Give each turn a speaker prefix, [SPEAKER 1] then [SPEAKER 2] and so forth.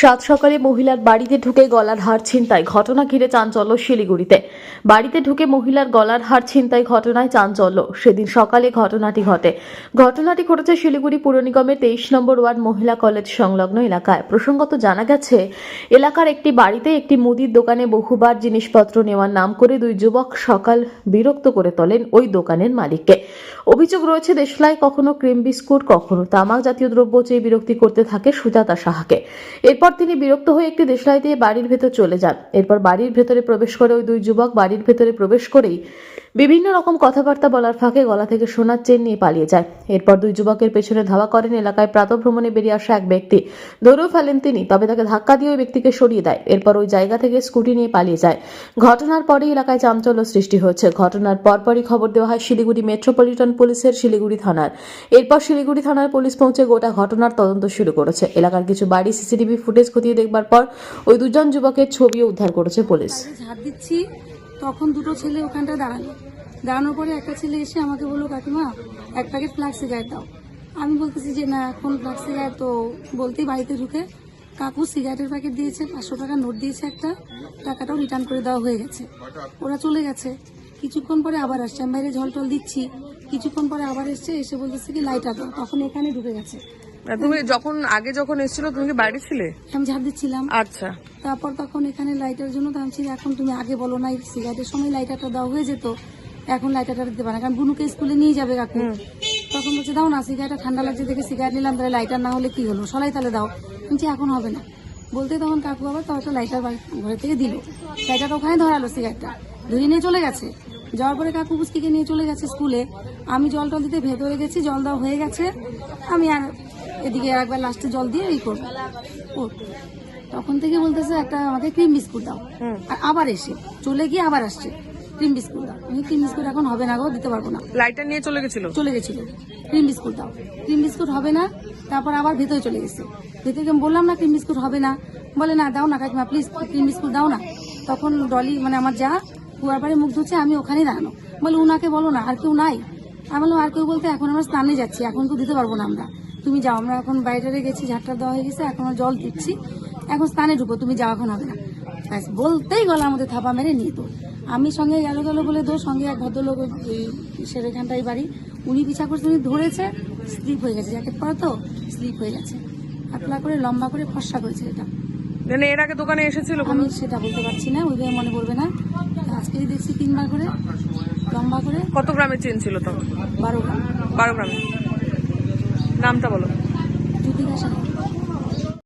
[SPEAKER 1] সাত সকালে মহিলার বাড়িতে ঢুকে গলার হার ছিনতাই, ঘটনা ঘিরে চাঞ্চল্য শিলিগুড়িতে। বাড়িতে ঢুকে মহিলার গলার হার ছিনতাই ঘটনায় চাঞ্চল্য। সেদিন সকালে ঘটনাটি ঘটে। ঘটনাটি ঘটেছে শিলিগুড়ি পুর নিগমের তেইশ নম্বর ওয়ার্ড মহিলা কলেজ সংলগ্ন এলাকায়। প্রসঙ্গত জানা গেছে, এলাকার একটি বাড়িতে একটি মুদির দোকানে বহুবার জিনিসপত্র নেওয়ার নাম করে দুই যুবক সকাল বিরক্ত করে তোলেন ওই দোকানের মালিককে। অভিযোগ রয়েছে, দেশলাই কখনো ক্রিম বিস্কুট, কখনো তামাক জাতীয় দ্রব্য চেয়ে বিরক্তি করতে থাকে সুজাতা সাহাকে। এরপর তিনি বিরক্ত হয়ে একটি দেশলাই দিয়ে বাড়ির ভেতর চলে যান। এরপর বাড়ির ভেতরে প্রবেশ করে ওই দুই যুবক বাড়ির ভেতরে প্রবেশ করেই বিভিন্ন রকম কথাবার্তা বলার ফাঁকে গলা থেকে সোনার চেন নিয়ে পালিয়ে যায়। এরপর দুই যুবকের পেছনে ধাওয়া করেন এলাকায় প্রাতভ্রমণে বেরিয়ে আসা এক ব্যক্তি। ধরেও ফেলেন তিনি, তবে তাকে ধাক্কা দিয়ে ওই ব্যক্তিকে সরিয়ে দেয়। এরপর ওই জায়গা থেকে স্কুটি নিয়ে পালিয়ে যায়। ঘটনার পরেই এলাকায় চাঞ্চল্য সৃষ্টি হয়েছে। ঘটনার পরপরই খবর দেওয়া হয় শিলিগুড়ি মেট্রোপলিটন পুলিশের শিলিগুড়ি থানার। এরপর শিলিগুড়ি থানার পুলিশ পৌঁছে গোটা ঘটনার তদন্ত শুরু করেছে। এলাকার কিছু বাড়ি সিসিটিভি ফুটেজ খতিয়ে দেখবার পর ওই দুজন যুবকের ছবিও উদ্ধার করেছে পুলিশ।
[SPEAKER 2] ঝাড় দিচ্ছি, তখন দুটো ছেলে ওখানটা দাঁড়াল। দাঁড়ানোর পরে একটা ছেলে এসে আমাকে বলল, কাকিমা, এক প্যাকেট ফ্ল্যাগ সিগারেট দাও। আমি বলতেছি যে, না, এখন ফ্ল্যাগ সিগারেট তো বলতেই বাড়িতে ঢুকে। কাকু সিগারেটের প্যাকেট দিয়েছে, পাঁচশো টাকা নোট দিয়েছে একটা, টাকাটাও রিটার্ন করে দেওয়া হয়ে গেছে। ওরা চলে গেছে। কিছুক্ষণ পরে আবার আসছে। আমি বাইরে জল টল দিচ্ছি। কিছুক্ষণ পরে আবার এসছে, এসে বলতেছে কি লাইটার দাও। তখন এখানে ঢুকে গেছে।
[SPEAKER 3] তুমি যখন আগে যখন এসেছিল তুমি কি বাইরে ছিলে?
[SPEAKER 2] আমি ঝাড় দিচ্ছিলাম।
[SPEAKER 3] আচ্ছা।
[SPEAKER 2] তারপর তখন এখানে লাইটার জন্য তো আমি এখন তুমি আগে বলো না সিগারেটের সময় লাইটারটা দেওয়া হয়ে যেত এখন লাইটারটা দিতে পারে না কারণ বুনুকে স্কুলে নিয়ে যাবে কাকু। তখন বলছে দাও না সিগারেটটা ঠান্ডা লাগছে দেখে সিগারেট নিলাম তাহলে লাইটার না হলে কি হলো? সলাই তাহলে দাও। বলছি, এখন হবে না। বলতে তখন কাকু আবার একটা লাইটার বাড়ি- ঘরে থেকে দিল। লাইটারটা ওখানে ধরালো সিগারেটটা ধরিয়ে নিয়ে চলে গেছে। যাওয়ার পরে কাকু পুচকিকে নিয়ে চলে গেছে স্কুলে। আমি জল টল দিতে ভেতরে গেছি জল দেওয়া হয়ে গেছে। আমি আর এদিকে একবার লাস্টে জল দিয়ে এই করব তখন থেকে বলতেছে একটা আমাকে ক্রিম বিস্কুট দাও। আর আবার এসে চলে গিয়ে আবার আসছে ক্রিম বিস্কুট দাও। আমি ক্রিম বিস্কুট এখন হবে না গো দিতে পারব না।
[SPEAKER 3] লাইটার নিয়ে চলে গেছিল?
[SPEAKER 2] চলে গেছিল। ক্রিম বিস্কুট দাও। ক্রিম বিস্কুট হবে না তারপর আবার ভেতরে চলে গেছে। ভেতরে বললাম না ক্রিম বিস্কুট হবে না। বলে না দাও না কাকিমা প্লিজ ক্রিম বিস্কুট দাও না। তখন ডলি মানে আমার যা কুয়ার পাড়ে মুখ ধুচ্ছে আমি ওখানেই দাঁড়ানো। বলে উনাকে বলো না আর কেউ নাই? আমি বললাম আর কেউ বলতে এখন আমরা স্নানে যাচ্ছি এখন তো দিতে পারব না আমরা। তুমি যাও আমরা এখন বাইরে গেছি ঝাঁটটা দেওয়া হয়ে গেছে এখন জল দিচ্ছি। এখন স্নানে ঢুকো তুমি যাও এখন হবে না। ব্যাস, বলতেই গলা আমাদের থাপা মেরে নিয়ে তো আমি সঙ্গে গেল গেল বলে দো সঙ্গে এক ভদ্রলোক ওই সেখানটাই বাড়ি। উনি পিছা করছে উনি ধরেছে স্লিপ হয়ে গেছে। জ্যাকেট পরা তো স্লিপ হয়ে গেছে। পাতলা করে লম্বা করে ফর্সা করেছে এটা।
[SPEAKER 3] মানে এর আগে দোকানে এসেছিল
[SPEAKER 2] আমি সেটা বলতে পারছি না ওইভাবে মনে পড়বে না। আজকে দেখছি তিনবার করে লম্বা করে।
[SPEAKER 3] কত গ্রামের চেন ছিল তখন?
[SPEAKER 2] বারো গ্রাম।
[SPEAKER 3] বারো গ্রামে নামটা বলো।